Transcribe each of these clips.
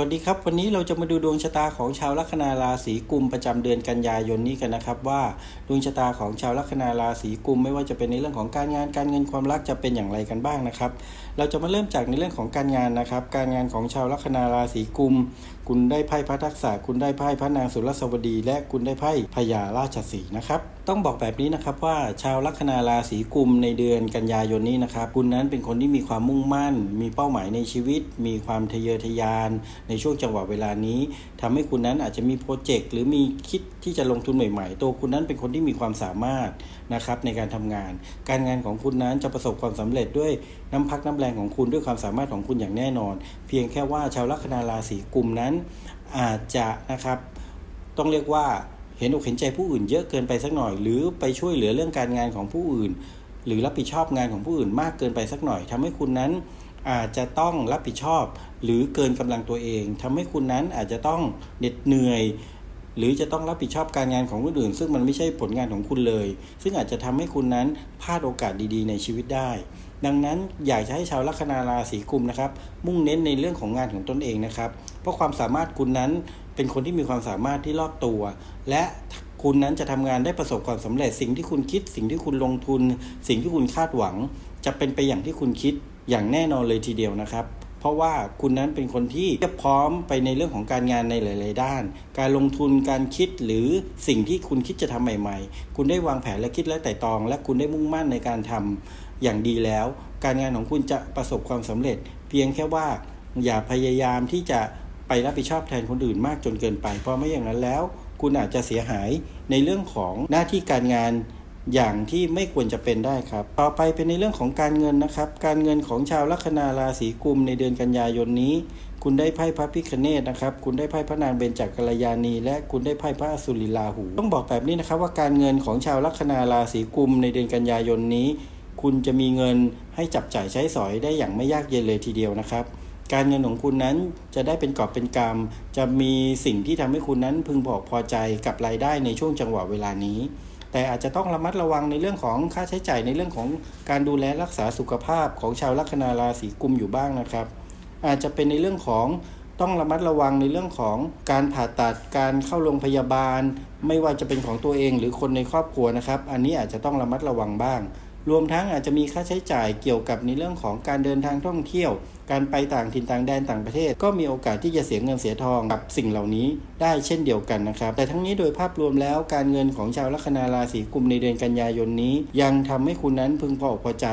วัสดีครับ วันนี้เราจะมาดูดวงชะตาของชาวลัคนาราศีกุมประจำเดือนกันยายนนี้กันนะครับ ว่าดวงชะตาของชาวลัคนาราศีกุมไม่ว่าจะเป็นในเรื่องของการงานการเงินความรักจะเป็นอย่างไรกันบ้างนะครับ เราจะมาเริ่มจากในเรื่องของการงานนะครับ การงานของชาวลัคนาราศีกุม คุณได้ไพ่พระทักษะคุณได้ไพ่พระนางสุรสวดี และคุณได้ไพ่พญาราชสีนะครับ ต้องบอกแบบนี้นะครับว่าชาวลัคนาราศีกุมในเดือนกันยายนนี้นะครับคุณนั้นเป็นคนที่มีความมุ่งมั่น มีเป้าหมายในชีวิต มีความทะเยอทะยาน ในช่วงจังหวะเวลานี้ทำให้คุณนั้นอาจจะมีโปรเจกต์หรือมีคิดที่จะลงทุนใหม่ๆ ตัวคุณนั้นเป็นคนที่มีความสามารถนะครับในการทำงาน การงานของคุณนั้นจะประสบความสำเร็จด้วยน้ำพักน้ำแรงของคุณด้วยความสามารถของคุณอย่างแน่นอน เพียงแค่ว่าชาวลัคนาราศีกุมนั้นอาจจะนะครับต้องเรียกว่า เห็นอกเห็นใจผู้อื่นเยอะเกินไปสักหน่อย หรือไปช่วยเหลือเรื่องการงานของผู้อื่น หรือรับผิดชอบงานของผู้อื่นมากเกินไปสักหน่อยทำให้คุณนั้นอาจจะต้องรับผิดชอบ หรือเกินกำลังตัวเองทำให้คุณนั้นอาจจะต้องเหน็ดเหนื่อย หรือจะต้องรับผิดชอบการงานของคนอื่น ซึ่งมันไม่ใช่ผลงานของคุณเลย ซึ่งอาจจะทำให้คุณนั้นพลาดโอกาสดีๆ ในชีวิตได้ดังนั้นอยากจะให้ชาวลัคนาราศีกุมนะครับ มุ่งเน้นในเรื่องของงานของตนเองนะครับ เพราะความสามารถคุณนั้น เป็นคนที่มีความสามารถที่รอบตัว และคุณนั้นจะทำงานได้ประสบความสำเร็จ สิ่งที่คุณคิด สิ่งที่คุณลงทุน สิ่งที่คุณคาดหวัง จะเป็นไปอย่างที่คุณคิดอย่างแน่นอนเลยทีเดียวนะครับ เพราะว่าคุณนั้นเป็นคนที่เรียบพร้อมไปในเรื่องของการงานในหลาย ๆ ด้าน การลงทุนการคิดหรือสิ่งที่คุณคิดจะทำใหม่ ๆ คุณได้วางแผนและคิดและไต่ตอง และคุณได้มุ่งมั่นในการทำอย่างดีแล้ว การงานของคุณจะประสบความสำเร็จ เพียงแค่ว่าอย่าพยายามที่จะ ไปรับผิดชอบแทนคนอื่นมากจนเกินไป เพราะไม่อย่างนั้นแล้ว คุณอาจจะเสียหายในเรื่องของหน้าที่การงานอย่างที่ไม่ควรจะเป็นได้ครับ ต่อไปเป็นในเรื่องของการเงินนะครับ การเงินของชาวลัคนาราศีกุมในเดือนกันยายนนี้ คุณได้ไพ่พระพิคเนตนะครับ คุณได้ไพ่พระนางเบญจกัลยาณี และคุณได้ไพ่พระอสุริลาหู ต้องบอกแบบนี้นะครับว่าการเงินของชาวลัคนาราศีกุมในเดือนกันยายนนี้ คุณจะมีเงินให้จับจ่ายใช้สอยได้อย่างไม่ยากเย็นเลยทีเดียวนะครับ การเงินของคุณนั้นจะได้เป็นกอบเป็นกำจะมีสิ่งที่ทำให้คุณนั้นพึงพอพอใจกับรายได้ในช่วงจังหวะเวลานี้ แต่อาจจะต้องระมัดระวังในเรื่องของค่าใช้จ่ายในเรื่องของการดูแลรักษาสุขภาพของชาวลัคนาราศีกุมอยู่บ้างนะครับ อาจจะเป็นในเรื่องของต้องระมัดระวังในเรื่องของการผ่าตัดการเข้าโรงพยาบาล ไม่ว่าจะเป็นของตัวเองหรือคนในครอบครัวนะครับ อันนี้อาจจะต้องระมัดระวังบ้าง รวมทั้งอาจจะมีค่าใช้จ่ายเกี่ยวกับในเรื่องของการเดินทางท่องเที่ยว การไปต่างถิ่นต่างแดนต่างประเทศ ก็มีโอกาสที่จะเสียเงินเสียทองกับสิ่งเหล่านี้ได้เช่นเดียวกันนะครับ แต่ทั้งนี้โดยภาพรวมแล้วการเงินของชาวลัคนาราศีกุมในเดือนกันยายนนี้ ยังทำให้คุณนั้นพึงพออกพอใจ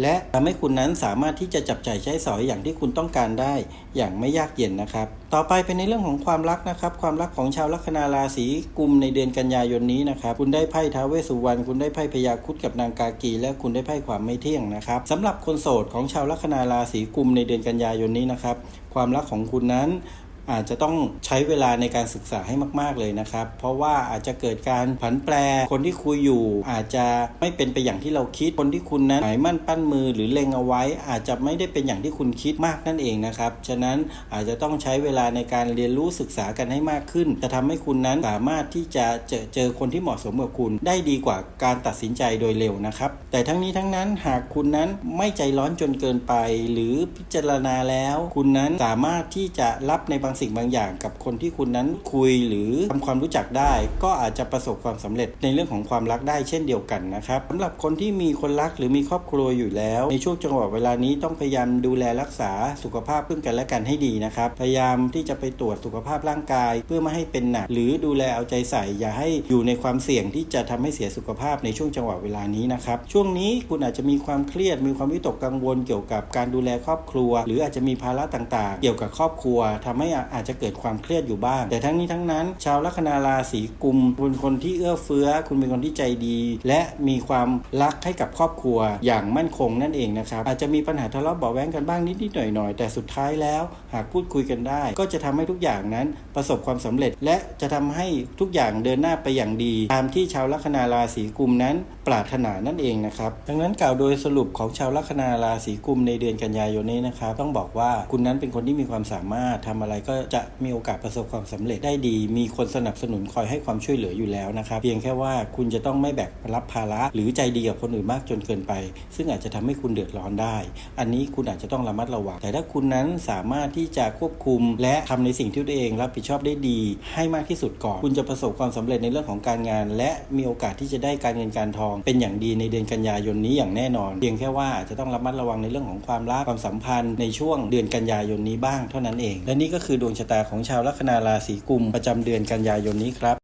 และทำให้คุณนั้นสามารถที่จะจับจ่ายใช้สอยอย่างที่คุณต้องการได้ อย่างไม่ยากเย็นนะครับ ต่อไปเป็นในเรื่องของความรักนะครับ ความรักของชาวลัคนาราศีกุมในเดือนกันยายนนี้นะครับ คุณได้ไพ่ท้าวเวสุวรรณคุณได้ไพ่พญาคุดกับนางกากี และคุณได้ไพ่ความไม่เที่ยงนะครับสำหรับคนโสดของชาวลัคนาราศีกุมในเดือนกันยายนนี้นะครับ ความรักของคุณนั้น อาจจะต้องใช้เวลาในการศึกษาให้มาก ๆเลยนะครับ เพราะว่าอาจจะเกิดการผันแปรคนที่คุยอยู่ อาจจะไม่เป็นไปอย่างที่เราคิดคนที่คุณนั้นหมายมั่นปั้นมือหรือเล็งเอาไว้ อาจจะไม่ได้เป็นอย่างที่คุณคิดมากนั่นเองนะครับฉะนั้นอาจจะต้องใช้เวลาในการเรียนรู้ศึกษากันให้มากขึ้น จะทำให้คุณนั้นสามารถที่จะเจอเจอคนที่เหมาะสมกับคุณได้ดีกว่าการตัดสินใจโดยเร็วนะครับ แต่ทั้งนี้ทั้งนั้นหากคุณนั้นไม่ใจร้อนจนเกินไป หรือพิจารณาแล้ว คุณนั้นสามารถที่จะรับในบางสิ่งบางอย่างกับคนที่คุณนั้นคุยหรือทำความรู้จักได้ ก็อาจจะประสบความสำเร็จในเรื่องของความรักได้เช่นเดียวกันนะครับสำหรับคนที่มีคนรักหรือมีครอบครัวอยู่แล้ว ในช่วงจังหวะเวลานี้ต้องพยายามดูแลรักษาสุขภาพซึ่งกันและกันให้ดีนะครับพยายามที่จะไปตรวจสุขภาพร่างกาย เพื่อไม่ให้เป็นหนัก หรือดูแลเอาใจใส่ อย่าให้อยู่ในความเสี่ยงที่จะทำให้เสียสุขภาพในช่วงจังหวะเวลานี้นะครับช่วงนี้คุณอาจจะมีความเครียดมีความวิตกกังวลเกี่ยวกับการดูแลครอบครัว หรืออาจจะมีภาระต่างๆ เกี่ยวกับครอบครัวทำให้อาจจะเกิดความเครียดอยู่บ้าง แต่ทั้งนี้ทั้งนั้น ชาวลัคนาราศีกุมคุณเป็นคนที่เอื้อเฟื้อ คุณเป็นคนที่ใจดี และมีความรักให้กับครอบครัวอย่างมั่นคงนั่นเองนะครับ อาจจะมีปัญหาทะเลาะเบาแว้งกันบ้างนิดๆหน่อยๆ แต่สุดท้ายแล้ว หากพูดคุยกันได้ ก็จะทำให้ทุกอย่างนั้นประสบความสำเร็จ และจะทำให้ทุกอย่างเดินหน้าไปอย่างดี ตามที่ชาวลัคนาราศีกุมนั้นปรารถนานั่นเองนะครับดังนั้นกล่าวโดยสรุปของชาวลัคนาราศีกุมในเดือนกันยายนนี้นะครับต้องบอกว่าคุณนั้นเป็นคนที่มีความสามารถทำอะไรก็ก็จะมีโอกาสประสบความสำเร็จได้ดี มีคนสนับสนุนคอยให้ความช่วยเหลืออยู่แล้วนะครับเพียงแค่ว่าคุณจะต้องไม่แบกรับภาระ หรือใจดีกับคนอื่นมากจนเกินไป ซึ่งอาจจะทำให้คุณเดือดร้อนได้ อันนี้คุณอาจจะต้องระมัดระวัง แต่ถ้าคุณนั้นสามารถที่จะควบคุม และทำในสิ่งที่ตัวเองรับผิดชอบได้ดี ให้มากที่สุดก่อน คุณจะประสบความสำเร็จในเรื่องของการงาน และมีโอกาสที่จะได้การเงินการทอง เป็นอย่างดีในเดือนกันยายนนี้อย่างแน่นอน เพียงแค่ว่าอาจจะต้องระมัดระวังในเรื่องของความรักความสัมพันธ์ในช่วงเดือนกันยายนนี้บ้างเท่านั้นเอง และนี่ก็คือดวงชะตาของชาวลัคนาราศีกุมประจำเดือนกันยายนนี้ครับ